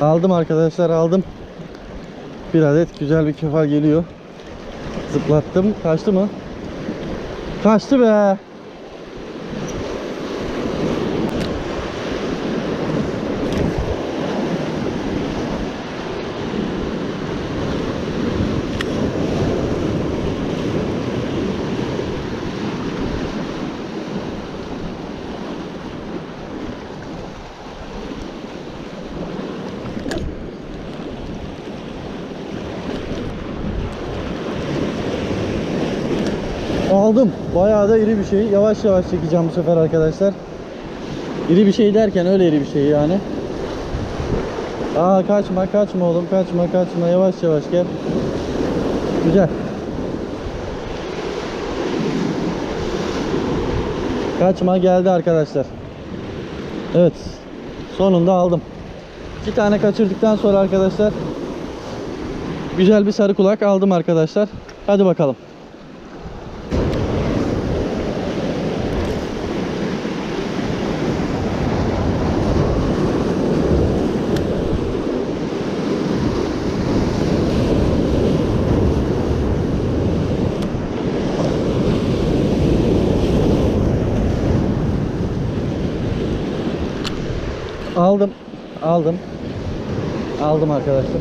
Aldım arkadaşlar aldım. Bir adet güzel bir kefal geliyor. Zıplattım. Kaçtı mı? Kaçtı be. Aldım. Bayağı da iri bir şey. Yavaş yavaş çekeceğim bu sefer arkadaşlar. İri bir şey derken öyle iri bir şey yani. Aa kaçma kaçma oğlum kaçma kaçma yavaş yavaş gel. Güzel. Kaçma geldi arkadaşlar. Evet. Sonunda aldım. İki tane kaçırdıktan sonra arkadaşlar güzel bir sarı kulak aldım arkadaşlar. Hadi bakalım. Aldım. Aldım. Aldım arkadaşlar.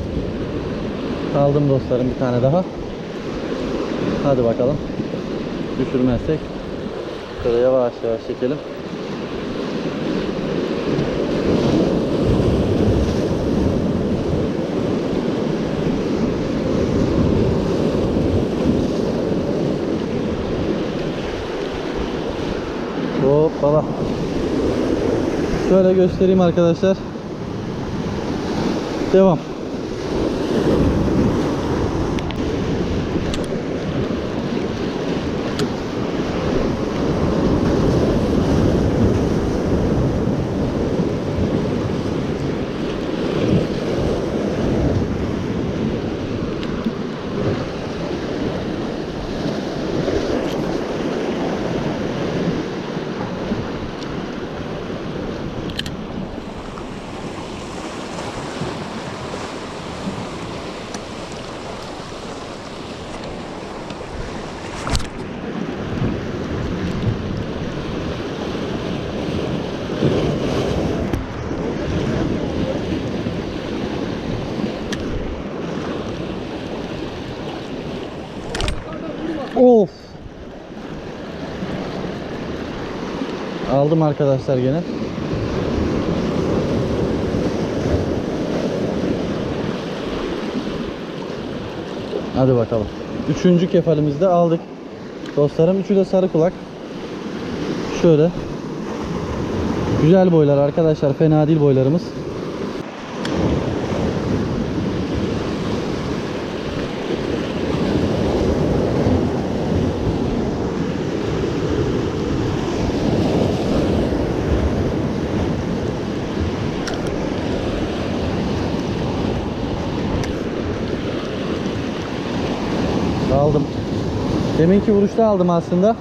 Aldım dostlarım bir tane daha. Hadi bakalım. Düşürmezsek. Şöyle yavaş yavaş çekelim. Hoppala. Şöyle göstereyim arkadaşlar. Devam. Of. Aldım arkadaşlar gene. Hadi bakalım. Üçüncü kefalimizi de aldık. Dostlarım üçü de sarı kulak. Şöyle. Güzel boylar arkadaşlar. Fena değil boylarımız. Aldım. Deminki vuruşta aldım aslında.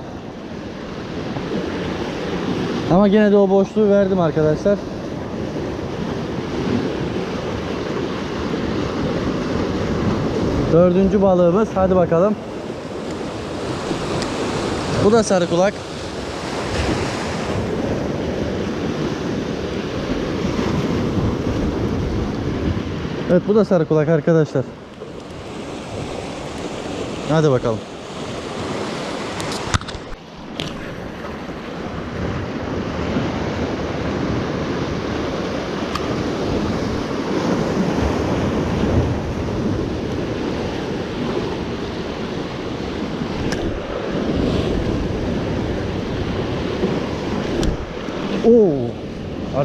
Ama gene de o boşluğu verdim arkadaşlar. Dördüncü balığımız. Hadi bakalım. Bu da sarı kulak. Evet bu da sarı kulak arkadaşlar. Hadi bakalım.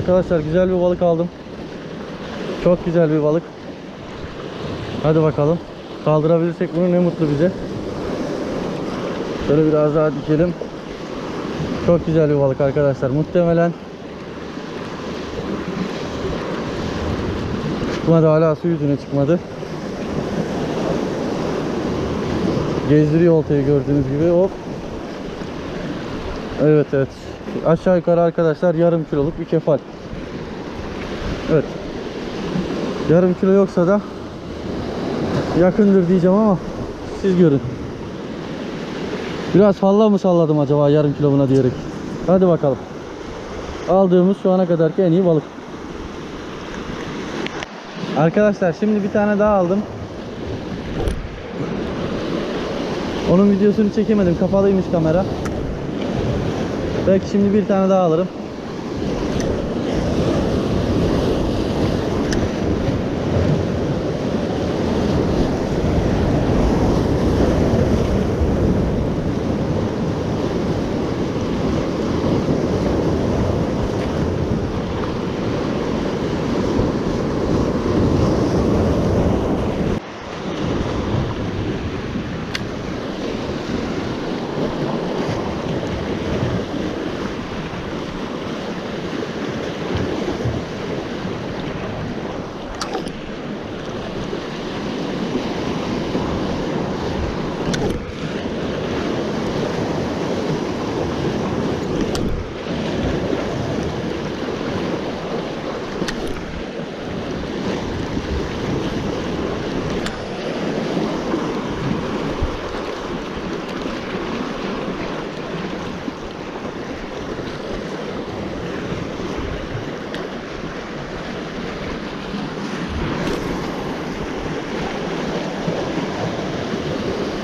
Arkadaşlar güzel bir balık aldım. Çok güzel bir balık. Hadi bakalım. Kaldırabilirsek bunu ne mutlu bize. Şöyle biraz daha dikelim. Çok güzel bir balık arkadaşlar. Muhtemelen çıkmadı hala su yüzüne çıkmadı. Gezdiriyor oltayı gördüğünüz gibi. Hop. Evet evet. Aşağı yukarı arkadaşlar yarım kiloluk bir kefal. Evet. Yarım kilo yoksa da yakındır diyeceğim ama siz görün. Biraz fazla mı salladım acaba yarım kilo buna diyerek. Hadi bakalım. Aldığımız şu ana kadarki en iyi balık. Arkadaşlar şimdi bir tane daha aldım. Onun videosunu çekemedim. Kapalıymış kamera. Belki şimdi bir tane daha alırım.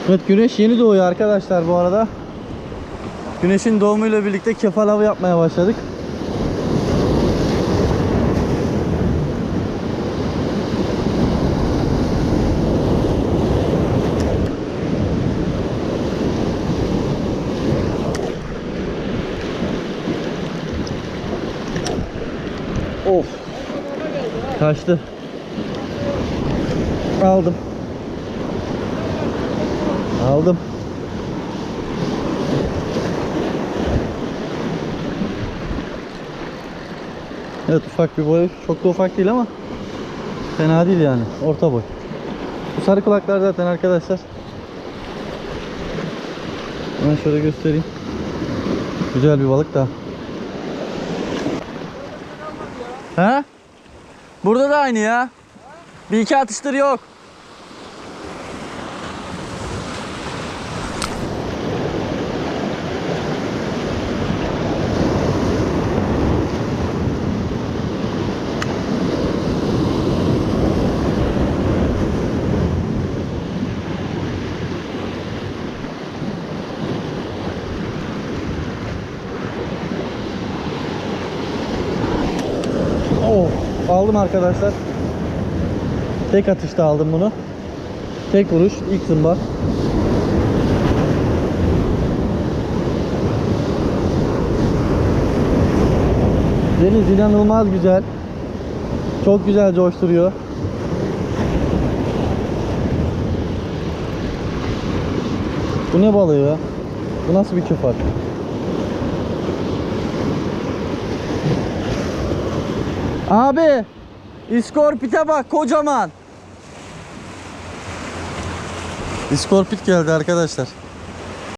Evet güneş yeni doğuyor arkadaşlar bu arada. Güneşin doğumuyla birlikte kefal avı yapmaya başladık. Of. Kaçtı. Aldım. Aldım. Evet ufak bir boy. Çok da ufak değil ama fena değil yani. Orta boy. Bu sarı kulaklar zaten arkadaşlar. Hemen şöyle göstereyim. Güzel bir balık da. He? Burada da aynı ya. Bir iki atıştır yok. Aldım arkadaşlar. Tek atışta aldım bunu. Tek vuruş, ilk zımba. Deniz inanılmaz güzel. Çok güzel coşturuyor. Bu ne balığı ya? Bu nasıl bir küfar? Abi İskorpit'e bak kocaman. İskorpit geldi arkadaşlar.